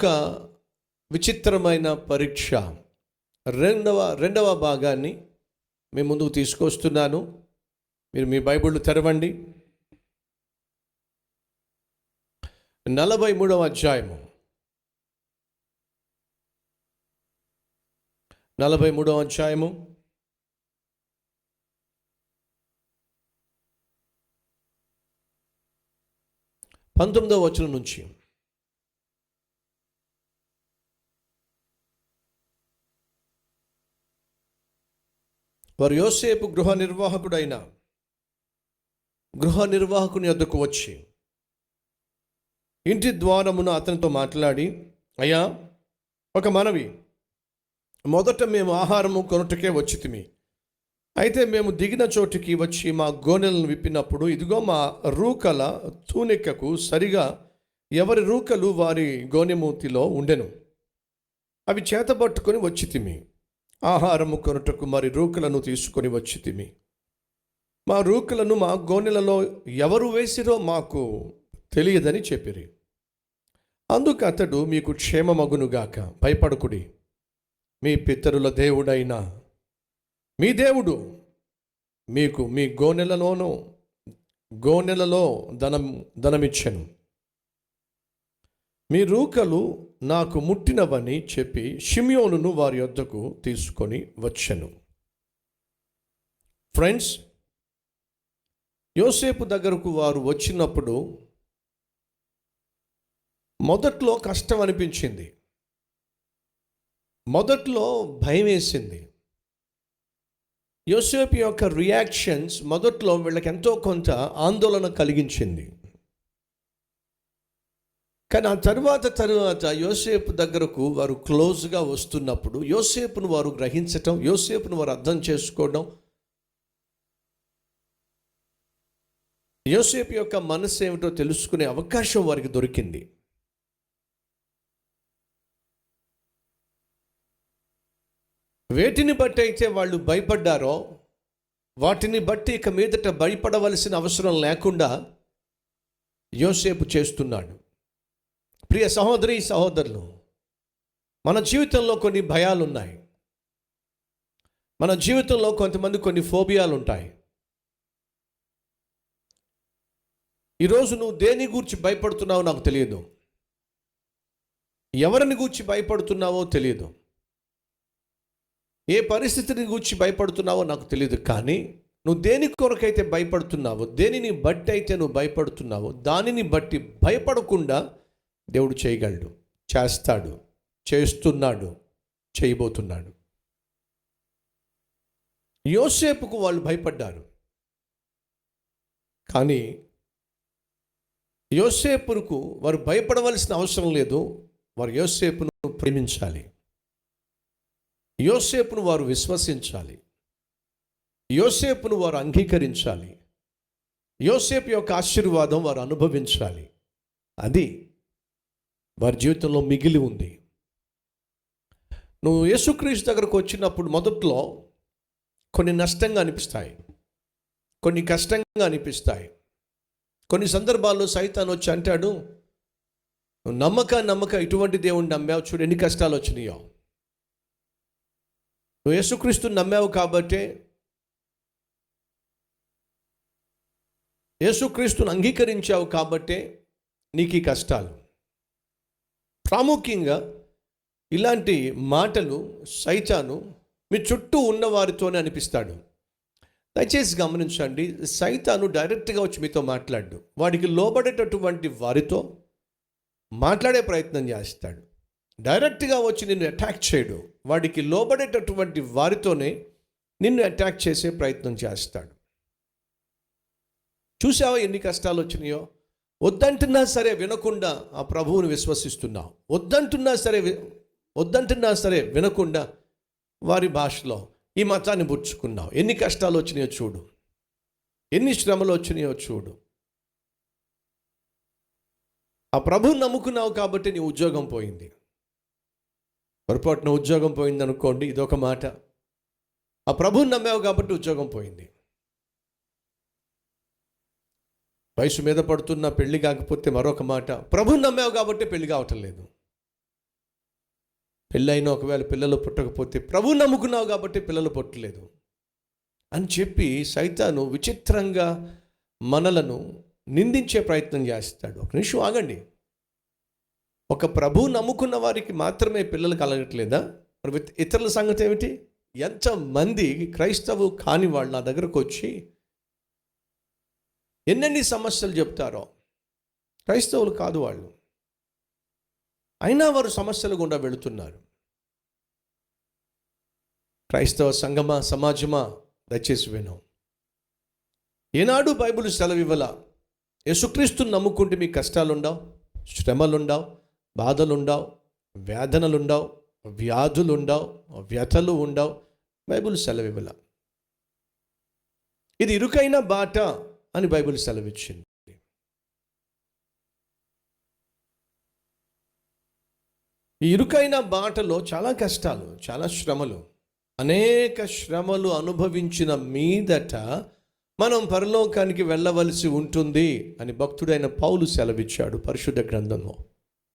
ఒక విచిత్రమైన పరీక్ష. రెండవ రెండవ భాగాన్ని మీ ముందుకు తీసుకొస్తున్నాను. మీరు మీ బైబిళ్ళు తెరవండి. నలభై మూడవ అధ్యాయము. నలభై మూడవ అధ్యాయము. పంతొమ్మిదవ వచనం నుంచి. వారు యోసేపు గృహ నిర్వాహకుడైన గృహ నిర్వాహకుని వద్దకు వచ్చి ఇంటి ద్వారమున అతనితో మాట్లాడి అయ్యా ఒక మనవి. మొదట మేము ఆహారము కొనుటకే వచ్చితిమి అయితే మేము దిగిన చోటికి వచ్చి మా గోనెలను విప్పినప్పుడు ఇదిగో మా రూకల తూనికకు సరిగా ఎవరి రూకలు వారి గోనెమూతిలో ఉండెను. అవి చేతబట్టుకొని వచ్చితిమి ఆహారము కొనుటకు మరి రూకలను తీసుకొని వచ్చితిమి. మా రూకలను మా గోనెలలో ఎవరు వేసిరో మాకు తెలియదని చెప్పిరి. అందుకు అతడు మీకు క్షేమమగునుగాక భయపడకుడి. మీ పితరుల దేవుడైన మీ దేవుడు మీకు మీ గోనెలలోనూ గోనెలలో ధనం ధనమిచ్చెను. మీ రూకలు నాకు ముట్టినవని చెప్పి షిమియోనును వారి వద్దకు తీసుకొని వచ్చాను. ఫ్రెండ్స్ యోసేపు దగ్గరకు వారు వచ్చినప్పుడు మొదట్లో కష్టం అనిపించింది. మొదట్లో భయం వేసింది. యోసేపు యొక్క రియాక్షన్స్ మొదట్లో వీళ్ళకి ఎంతో కొంత ఆందోళన కలిగించింది. కానీ ఆ తర్వాత తరువాత యోసేపు దగ్గరకు వారు క్లోజ్గా వస్తున్నప్పుడు యోసేపును వారు గ్రహించటం యోసేపును వారు అర్థం చేసుకోవడం యోసేపు యొక్క మనసు ఏమిటో తెలుసుకునే అవకాశం వారికి దొరికింది. వేటిని బట్టి అయితే వాళ్ళు భయపడ్డారో వాటిని బట్టి ఇక మీదట భయపడవలసిన అవసరం లేకుండా యోసేపు చేస్తున్నాడు. ప్రియ సహోదరి సహోదరులు మన జీవితంలో కొన్ని భయాలు ఉన్నాయి మన జీవితంలో కొంతమంది కొన్ని ఫోబియాలు ఉంటాయి ఈరోజు నువ్వు దేని గూర్చి భయపడుతున్నావో నాకు తెలియదు. ఎవరిని గూర్చి భయపడుతున్నావో తెలియదు. ఏ పరిస్థితిని గూర్చి భయపడుతున్నావో నాకు తెలియదు. కానీ నువ్వు దేని కొరకైతే భయపడుతున్నావో దేనిని బట్టి అయితే నువ్వు భయపడుతున్నావో దానిని బట్టి భయపడకుండా దేవుడు చేయగలడు. చేస్తాడు. చేస్తున్నాడు. చేయబోతున్నాడు. యోసేపుకు వాళ్ళు భయపడ్డారు. కానీ యోసేపుకు వారు భయపడవలసిన అవసరం లేదు. వారు యోసేపును ప్రేమించాలి. యోసేపును వారు విశ్వసించాలి. యోసేపును వారు అంగీకరించాలి. యోసేపు యొక్క ఆశీర్వాదం వారు అనుభవించాలి. అది వారి జీవితంలో మిగిలి ఉంది. నువ్వు యేసుక్రీస్తు దగ్గరకు వచ్చినప్పుడు మొదట్లో కొన్ని నష్టంగా అనిపిస్తాయి. కొన్ని కష్టంగా అనిపిస్తాయి. కొన్ని సందర్భాల్లో సైతాన్ వచ్చి అంటాడు నువ్వు నమ్మక నమ్మక ఇటువంటి దేవుణ్ణి నమ్మావు చూడు ఎన్ని కష్టాలు వచ్చినాయో. నువ్వు యేసుక్రీస్తుని నమ్మావు కాబట్టే యేసుక్రీస్తుని అంగీకరించావు కాబట్టే నీకు ఈ కష్టాలు. ప్రాముఖ్యంగా ఇలాంటి మాటలు సైతాను మీ చుట్టూ ఉన్న వారితోనే అనిపిస్తాడు. దయచేసి గమనించండి సైతాను డైరెక్ట్గా వచ్చి మీతో మాట్లాడు. వాడికి లోబడేటటువంటి వారితో మాట్లాడే ప్రయత్నం చేస్తాడు. డైరెక్ట్గా వచ్చి నిన్ను అటాక్ చేయడు. వాడికి లోబడేటటువంటి వారితోనే నిన్ను అటాక్ చేసే ప్రయత్నం చేస్తాడు. చూసావా ఎన్ని కష్టాలు వచ్చినాయో? వద్దంటున్నా సరే వినకుండా ఆ ప్రభువుని విశ్వసిస్తున్నావు వద్దంటున్నా సరే వద్దంటున్నా సరే వినకుండా వారి భాషలో ఈ మతాన్ని పుచ్చుకున్నావు ఎన్ని కష్టాలు వచ్చినాయో చూడు. ఎన్ని శ్రమలు వచ్చినాయో చూడు. ఆ ప్రభు నమ్ముకున్నావు కాబట్టి నీ ఉద్యోగం పోయింది. పొరపాటున ఉద్యోగం పోయింది అనుకోండి ఇదొక మాట. ఆ ప్రభువుని నమ్మావు కాబట్టి ఉద్యోగం పోయింది. వయసు మీద పడుతున్న పెళ్ళి కాకపోతే మరొక మాట. ప్రభుని నమ్మావు కాబట్టి పెళ్ళి కావటం లేదు. పెళ్ళైన ఒకవేళ పిల్లలు పుట్టకపోతే ప్రభు నమ్ముకున్నావు కాబట్టి పిల్లలు పుట్టలేదు. అని చెప్పి సైతాను విచిత్రంగా మనలను నిందించే ప్రయత్నం చేస్తాడు. ఒక నిమిషం ఆగండి. ఒక ప్రభు నమ్ముకున్న వారికి మాత్రమే పిల్లలు కలగట్లేదా? మరి ఇతరుల సంగతి ఏమిటి? ఎంతమంది క్రైస్తవు కాని వాళ్ళు నా దగ్గరకు వచ్చి ఎన్నెన్ని సమస్యలు చెప్తారో. క్రైస్తవులు కాదు వాళ్ళు. అయినా వారు సమస్యలు గుండా వెళుతున్నారు. క్రైస్తవ సంగమా సమాజమా దయచేసి విను. ఏనాడు బైబిల్ సెలవివ్వల యేసుక్రీస్తుని నమ్ముకుంటే మీ కష్టాలుండవు శ్రమలుండవు బాధలుండవు వేదనలుండవు వ్యాధులుండవు వ్యథలు ఉండవు బైబిల్ సెలవివ్వల. ఇది ఇరుకైన బాట అని బైబిల్ సెలవిచ్చింది. ఈ ఇరుకైన బాటలో చాలా కష్టాలు చాలా శ్రమలు అనేక శ్రమలు అనుభవించిన మీదట మనం పరలోకానికి వెళ్ళవలసి ఉంటుంది అని భక్తుడైన పౌలు సెలవిచ్చాడు పరిశుద్ధ గ్రంథంలో.